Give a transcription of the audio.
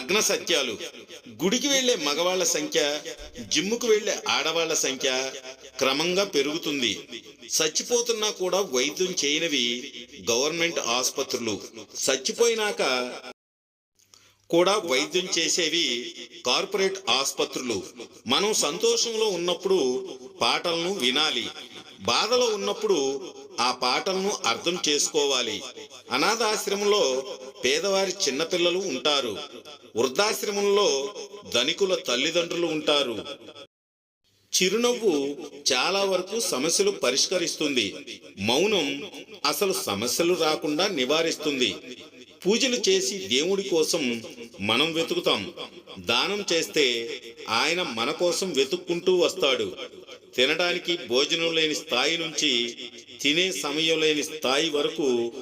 నగ్న సత్యాలు గుడికి వెళ్ళే మగవాళ్ళ సంఖ్య జిమ్ముకు వెళ్ళే ఆడవాళ్ళ సంఖ్య క్రమంగా పెరుగుతుంది. చచ్చిపోతున్నా కూడా వైద్యం చేయనివి గవర్నమెంట్ ఆసుపత్రులు. చచ్చిపోయినాక కూడా వైద్యం చేసేవి కార్పొరేట్ ఆసుపత్రులు. మనం సంతోషంలో ఉన్నప్పుడు పాటలను వినాలి. బాధలో ఉన్నప్పుడు ఆ పాటలను అర్థం చేసుకోవాలి. అనాథాశ్రమంలో పేదవారి చిన్నపిల్లలు ఉంటారు. వృద్ధాశ్రమంలో ధనికుల తల్లిదండ్రులు ఉంటారు. చిరునవ్వు చాలా వరకు సమస్యలు పరిష్కరిస్తుంది. మౌనం అసలు సమస్యలు రాకుండా నివారిస్తుంది. పూజలు చేసి దేవుడి కోసం మనం వెతుకుతాం. దానం చేస్తే ఆయన మన కోసం వెతుక్కుంటూ వస్తాడు. తినడానికి భోజనం లేని స్థాయి నుంచి తినే సమయం లేని స్థాయి వరకు